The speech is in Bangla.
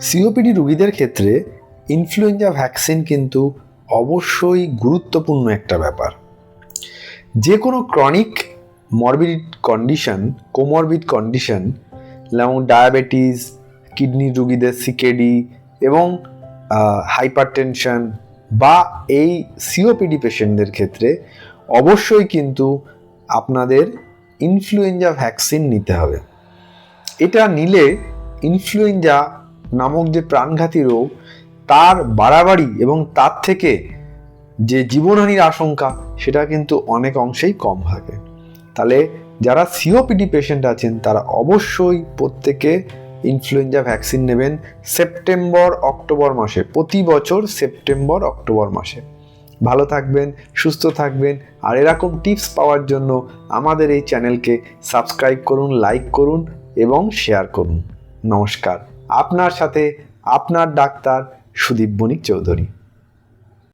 সিওপিডি রোগীদের ক্ষেত্রে ইনফ্লুয়েঞ্জা ভ্যাকসিন কিন্তু অবশ্যই গুরুত্বপূর্ণ একটা ব্যাপার। যে কোনো chronic morbid condition comorbid condition যেমন ডায়াবেটিস কিডনি রুগীদের সিকেডি এবং হাইপার টেনশন বা এই সিওপিডি পেশেন্টদের ক্ষেত্রে অবশ্যই কিন্তু আপনাদের ইনফ্লুয়েঞ্জা ভ্যাকসিন নিতে হবে। এটা নিলে ইনফ্লুয়েঞ্জা নামক যে প্রাণঘাতী রোগ, তার বাড়াবাড়ি এবং তার থেকে যে জীবনহানির আশঙ্কা, সেটা কিন্তু অনেক অংশেই কম থাকে। তাহলে যারা সিওপিডি পেশেন্ট আছেন, তারা অবশ্যই প্রত্যেকে ইনফ্লুয়েঞ্জা ভ্যাকসিন নেবেন সেপ্টেম্বর, অক্টোবর মাসে। প্রতি বছর সেপ্টেম্বর, অক্টোবর মাসে। ভালো থাকবেন, সুস্থ থাকবেন, আর এরকম টিপস পাওয়ার জন্য আমাদের এই চ্যানেলকে সাবস্ক্রাইব করুন লাইক করুন এবং শেয়ার করুন। নমস্কার। আপনার সাথে আপনার ডাক্তার সুদীপ বণিক চৌধুরী।